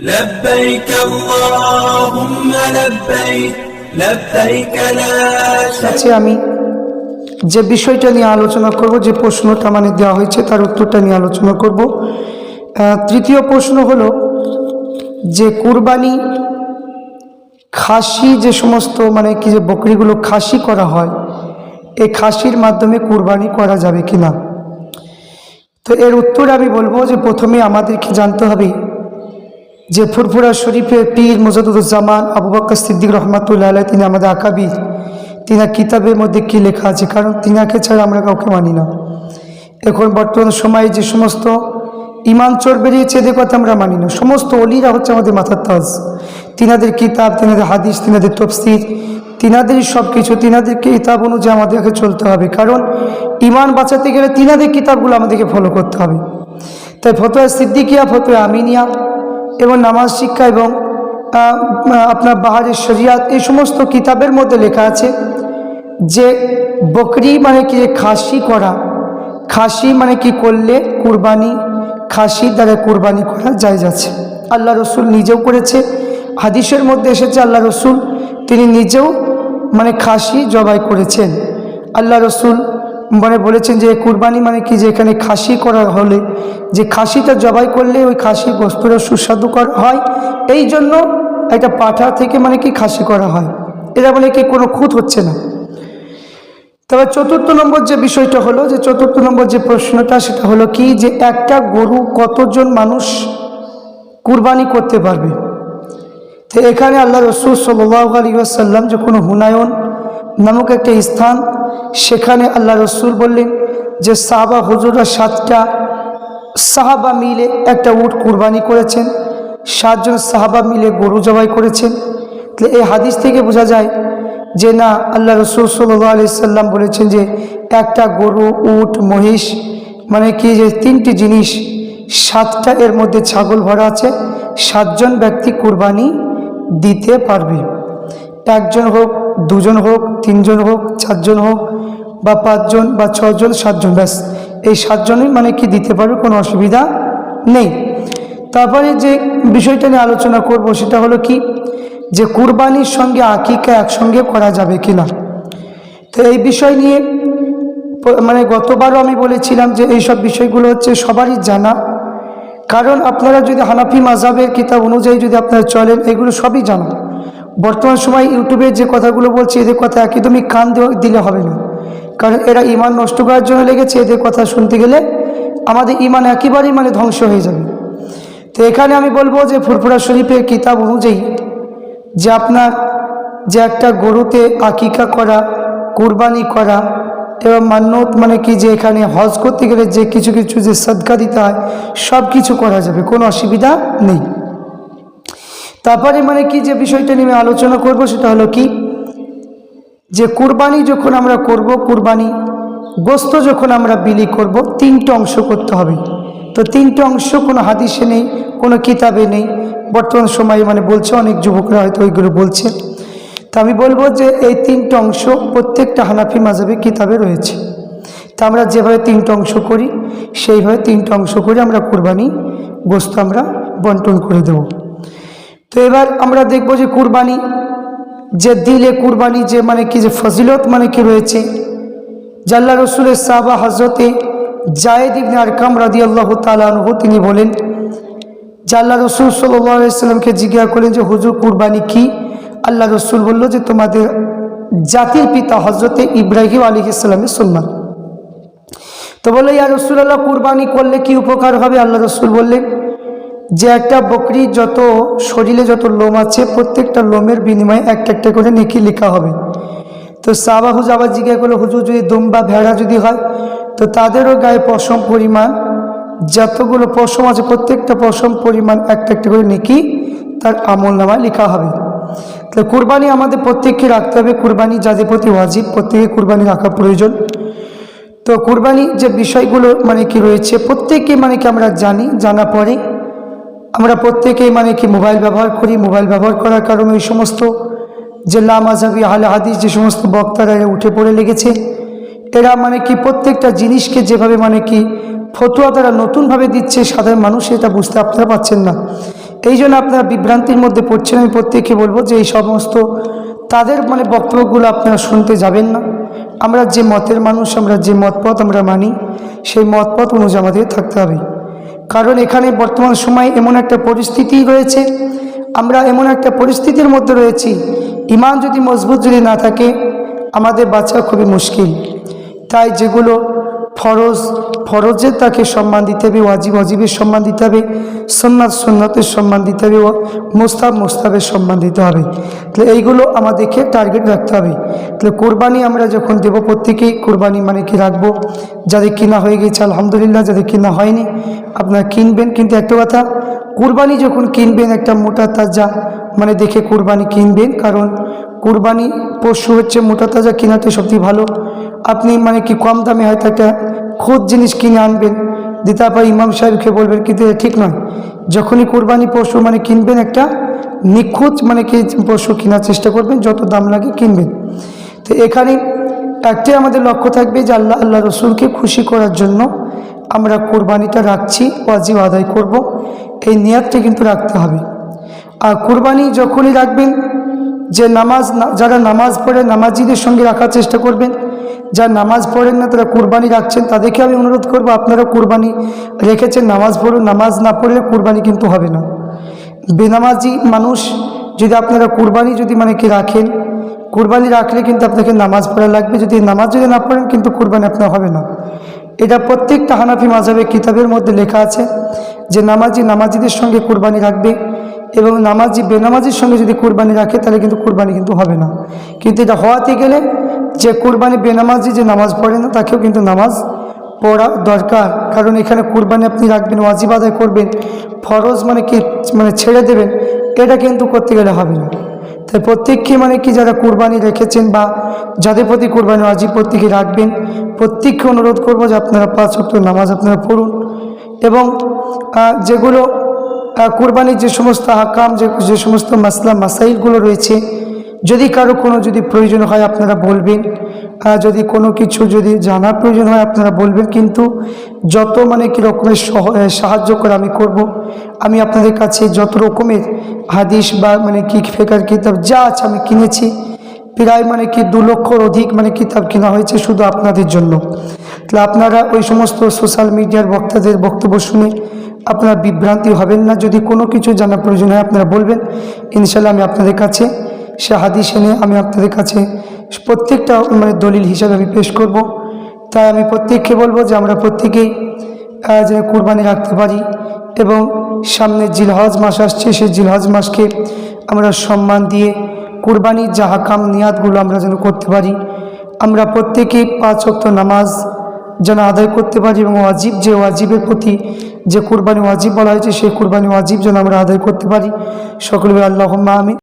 لبيك اللهم لبيك لبيك لا شريك কাছে আমি যে বিষয়টা নিয়ে আলোচনা করব যে প্রশ্নটা মানে দেওয়া হয়েছে তার উত্তরটা নিয়ে আলোচনা করব আহ, তৃতীয় প্রশ্ন হলো যে কুরবানি খাসি যে সমস্ত মানে কি যে বকরিগুলো খাসি করা হয় এই খাসির মাধ্যমে কুরবানি করা যাবে কি না তো এর উত্তর আমি বলবো যে প্রথমে আমাদেরকে জানতে হবে যে ফুরফুরা শরীফের পীর মুজাদুজ্জামান আবু বক্কর সিদ্দিক রহমাতুল্লাহ আলাইহ, তিনি আমাদের আকাবির। তিনার কিতাবের মধ্যে কি লেখা আছে? কারণ তিনাকে ছাড়া আমরা কাউকে মানি না। এখন বর্তমান সময়ে যে সমস্ত ইমান চোর বেরিয়েছে, এদের কথা আমরা মানি না। সমস্ত অলিরা হচ্ছে আমাদের মাথার তাজ। তিনাদের কিতাব, তিনাদের হাদিস, তিনাদের তফসির, তিনাদেরই সব কিছু তিনাদের কিতাব অনুযায়ী আমাদেরকে চলতে হবে। কারণ ইমান বাঁচাতে গেলে তিনাদের কিতাবগুলো আমাদেরকে ফলো করতে হবে। তাই ফতোয়া সিদ্দিকিয়া, ফতোয়া আমিনিয়া এবং নামাজ, শিক্ষা এবং আপনার বাহারের শরিয়াত এই সমস্ত কিতাবের মধ্যে লেখা আছে যে বকরি মানে কি? যে খাসি করা। খাসি মানে কি? করলে কুরবানি, খাসি দ্বারা কুরবানি করা যায় যাচ্ছে আল্লাহ রসুল নিজেও করেছে। হাদিসের মধ্যে এসেছে আল্লাহ রসুল, তিনি নিজেও মানে খাসি জবাই করেছেন। আল্লাহ রসুল মানে বলেছেন যে কুরবানি মানে কি যে এখানে খাসি করা হলে, যে খাসিটা জবাই করলে ওই খাসি বস্তুটা সুস্বাদু করা, হয়। এই জন্য একটা পাঠা থেকে মানে কি খাসি করা হয়। এটা মানে কি কোনো খুঁত হচ্ছে না। তবে চতুর্থ নম্বর যে বিষয়টা হলো, যে চতুর্থ নম্বর যে প্রশ্নটা, সেটা হলো কি যে একটা গরু কতজন মানুষ কুরবানি করতে পারবে? তো এখানে আল্লাহ রসুল সাল্লাহ আলী আসাল্লাম যখন হুনায়ন নামক একটা স্থান সেখানে আল্লাহ রসুল বললেন যে সাহাবা হুজুরা সাতটা সাহাবা মিলে একটা উট কুরবানি করেছেন, সাতজন সাহাবা মিলে গরু জবাই করেছেন। তাহলে এই হাদিস থেকে বোঝা যায় যে না, আল্লাহ রসুল সাল্লাহ আলি সাল্লাম বলেছেন যে একটা গরু, উট, মহিষ মানে কি যে তিনটি জিনিস, সাতটা এর মধ্যে ছাগল ভরা আছে, সাতজন ব্যক্তি কুরবানি দিতে পারবে। একজন হোক, দুজন হোক, তিনজন হোক, চারজন হোক, বা পাঁচজন বা ছজন, সাতজন, ব্যাস। এই সাতজনই মানে কি দিতে পারবে? কোনো অসুবিধা নেই। তারপরে যে বিষয়টা নিয়ে আলোচনা করব সেটা হলো কি? যে কুরবানির সঙ্গে আকিকা একসঙ্গে করা যাবে কি না? তো এই বিষয় নিয়ে মানে গতবারও আমি বলেছিলাম যে এইসব বিষয়গুলো হচ্ছে সবারই জানা। কারণ আপনারা যদি হানাফি মাজাবের কিতাব অনুযায়ী যদি আপনারা চলেন, এগুলো সবই জানা। বর্তমান সময় ইউটিউবে যে কথাগুলো বলছে, এদের কথা একদমই কান দিলে হবে না। কারণ এরা ইমান নষ্ট করার জন্য লেগেছে, এদের কথা শুনতে গেলে আমাদের ইমান একেবারেই মানে ধ্বংস হয়ে যাবে। তো এখানে আমি বলব যে ফুরফুরা শরীফের কিতাব অনুযায়ী যে আপনার যে একটা গরুতে আকিকা করা, কুরবানি করা এবং মান্যত মানে কি যে এখানে হজ করতে গেলে যে কিছু কিছু যে সদকা দিতে হয় সব কিছু করা যাবে, কোনো অসুবিধা নেই। তারপরে মানে কি যে বিষয়টা নিয়ে আলোচনা করব সেটা হলো কি? যে কুরবানি যখন আমরা করব, কুরবানি গোস্ত যখন আমরা বিলি করব, তিনটে অংশ করতে হবে। তো তিনটে অংশ কোনো হাদিসে নেই, কোনো কিতাবে নেই। বর্তমান সময়ে মানে বলছে, অনেক যুবকরা হয়তো ওইগুলো বলছে। তা আমি বলব যে এই তিনটে অংশ প্রত্যেকটা হানাফি মাজাবে কিতাবে রয়েছে। তা আমরা যেভাবে তিনটে অংশ করি, সেইভাবে তিনটে অংশ করে আমরা কুরবানি গোস্ত আমরা বন্টন করে দেব। তো এবার আমরা দেখব যে কুরবানি, যে দিলে কুরবানি যে মানে কি যে ফজিলত মানে কি রয়েছে। জাল্লা রসুলের সাহাবা হজরতে জায়েদ ইবনে আরকাম রাদি আল্লাহ তালানহ তিনি বলেন জাল্লা রসুল সাল্লামকে জিজ্ঞাসা করলেন যে, হুজুর, কুরবানি কি? আল্লাহ রসুল বলল যে, তোমাদের জাতির পিতা হজরতে ইব্রাহিম আলী ইসলামের সুন্নাত তো বলল, ইয়া রসুল আল্লাহ কুরবানি করলে কি উপকার হবে? আল্লাহ রসুল বললেন যে একটা বকরি যত শরীরে যত লোম আছে, প্রত্যেকটা লোমের বিনিময়ে একটা একটা করে নেকি লেখা হবে। তো সাবা হুজ আবার জিজ্ঞাসা করল, হুজুর, যদি দুম বা ভেড়া যদি হয়, তো তাদেরও গায়ে পশম পরিমাণ, যতগুলো পশম আছে, প্রত্যেকটা পশম পরিমাণ একটা একটা করে নেকি তার আমল নামায় লেখা হবে। তো কুরবানি আমাদের প্রত্যেককে রাখতে হবে। কুরবানি যাদের প্রতি ওয়াজিব, প্রত্যেকে কুরবানি রাখা প্রয়োজন। তো কুরবানি যে বিষয়গুলো মানে কি রয়েছে প্রত্যেকে মানে কি আমরা জানি জানা পরে আমরা প্রত্যেকেই মানে কি মোবাইল ব্যবহার করি, মোবাইল ব্যবহার করার কারণে ওই সমস্ত যে লামাজাবি আহলে হাদিস, যে সমস্ত বক্তারা উঠে পড়ে লেগেছে, এরা মানে কি প্রত্যেকটা জিনিসকে যেভাবে মানে কি ফতুয়া তারা নতুনভাবে দিচ্ছে, সাধারণ মানুষ এটা বুঝতে আপনারা পাচ্ছেন না। এই জন্য আপনারা বিভ্রান্তির মধ্যে পড়ছেন, আমি প্রত্যেককে বলব যে এই সমস্ত তাদের মানে বক্তব্যগুলো আপনারা শুনতে যাবেন না। আমরা যে মতের মানুষ, আমরা যে মতপথ আমরা মানি, সেই মতপথ অনুযায়ী আমাদের থাকতে হবে। কারণ এখানে বর্তমান সময়ে এমন একটা পরিস্থিতি রয়েছে। আমরা এমন একটা পরিস্থিতির মধ্যে রয়েছি। ইমান যদি মজবুত যদি না থাকে, আমাদের বাঁচা খুবই মুশকিল। তাই যেগুলো ফরজ, ফরজে তাকে সম্মান দিতে হবে, ওয়াজিব অজিবের সম্মান দিতে হবে সন্ন্যাত সন্ন্যতের সম্মান দিতে হবে মোস্তাব মোস্তাবের সম্মান দিতে হবে। তাহলে এইগুলো আমাদেরকে টার্গেট রাখতে হবে। তাহলে কোরবানি আমরা যখন দেবো প্রত্যেকেই, কোরবানি মানে কি রাখব? যাদের কিনা হয়ে গেছে, আলহামদুলিল্লাহ, যাদের কিনা হয়নি, আপনারা কিনবেন। কিন্তু একটা কথা, কোরবানি যখন কিনবেন, একটা মোটা তাজা মানে দেখে কোরবানি কিনবেন, কারণ কোরবানি পশু হচ্ছে মোটা তাজা, কেনাতে সবথেকে ভালো। আপনি মানে কি কম দামে হয়তো একটা খোঁজ জিনিস কিনে আনবেন। দিয়ে তারপর ইমাম সাহেবকে বলবেন কিন্তু এটা ঠিক নয়। যখনই কোরবানি পশু মানে কিনবেন একটা নিখুঁত মানে কি পশু কেনার চেষ্টা করবেন, যত দাম লাগে কিনবেন। তো এখানে একটাই আমাদের লক্ষ্য থাকবে যে আল্লাহ আল্লাহ রসুলকে খুশি করার জন্য আমরা কোরবানিটা রাখছি, ওয়াজিব আদায় করব। এই নিয়াতটা কিন্তু রাখতে হবে। আর কোরবানি যখনই রাখবেন যে নামাজ যারা নামাজ পড়ে নামাজিদের সঙ্গে রাখার চেষ্টা করবেন, যারা নামাজ পড়েন না তারা কুরবানি রাখছেন, তাদেরকে আমি অনুরোধ করব আপনারা কুরবানি রেখেছেন, নামাজ পড়ুন, নামাজ না পড়লে কুরবানি কিন্তু হবে না। বেনামাজি মানুষ যদি আপনারা কুরবানি যদি মানে কি রাখেন, কুরবানি রাখলে কিন্তু আপনাকে নামাজ পড়া লাগবে, যদি নামাজ যদি না পড়েন কিন্তু কুরবানি আপনার হবে না। এটা প্রত্যেকটা হানাফি মাঝাবের কিতাবের মধ্যে লেখা আছে যে নামাজি নামাজিদের সঙ্গে কুরবানি রাখবে এবং নামাজি, বেনামাজির সঙ্গে যদি কুরবানি রাখে, তাহলে কিন্তু কুরবানি কিন্তু হবে না। কিন্তু এটা হওয়াতে গেলে যে কুরবানি বেনামাজি, যে নামাজ পড়ে না, তাকেও কিন্তু নামাজ পড়া দরকার। কারণ এখানে কুরবানি আপনি রাখবেন, ওয়াজিব আদায় করবেন, ফরজ মানে কি মানে ছেড়ে দেবেন, এটা কিন্তু করতে গেলে হবে না। তাই প্রত্যেককে মানে কি, যারা কুরবানি রেখেছেন বা যাদের প্রতি কুরবানি ওয়াজিব প্রত্যেকে রাখবেন, প্রত্যেককে অনুরোধ করব যে আপনারা পাঁচ ওয়াক্ত নামাজ আপনারা পড়ুন। এবং যেগুলো কুরবানির যে সমস্ত হাকাম, যে যে সমস্ত মাসলা, মাসাইলগুলো রয়েছে, যদি কারও কোনো যদি প্রয়োজন হয় আপনারা বলবেন। যদি কোনো কিছু যদি জানার প্রয়োজন হয় আপনারা বলবেন, কিন্তু যত মানে কী রকমের সাহায্য করে আমি করব। আমি আপনাদের কাছে যত রকমের হাদিস বা মানে কি ফেকার কিতাব যা আছে আমি কিনেছি, প্রায় মানে কি দু লক্ষর অধিক মানে কিতাব কেনা হয়েছে শুধু আপনাদের জন্য। তাহলে আপনারা ওই সমস্ত সোশ্যাল মিডিয়ার বক্তাদের বক্তব্য শুনে আপনারা বিভ্রান্তি হবেন না, যদি কোনো কিছু জানার প্রয়োজন হয় আপনারা বলবেন। ইনশাল্লাহ আমি আপনাদের কাছে সে হাদিস এনে আমি আপনাদের কাছে প্রত্যেকটা মানে দলিল হিসাবে আমি পেশ করব। তাই আমি প্রত্যেককে বলব যে আমরা প্রত্যেকেই যেন কুরবানি রাখতে পারি এবং সামনে জিলহজ মাস আসছে, সেই জিলহজ মাসকে আমরা সম্মান দিয়ে কুরবানির যাহা কাম নিয়াদগুলো আমরা যেন করতে পারি। আমরা প্রত্যেকেই পাঁচ অক্ত নামাজ যেন আদায় করতে পারি এবং ওয়াজিব যে ওয়াজিবের প্রতি যে কুরবানি ওয়াজিব বলা হয়েছে, সেই কুরবানি ওয়াজিব যেন আমরা আদায় করতে পারি। সকলে আল্লাহ আমি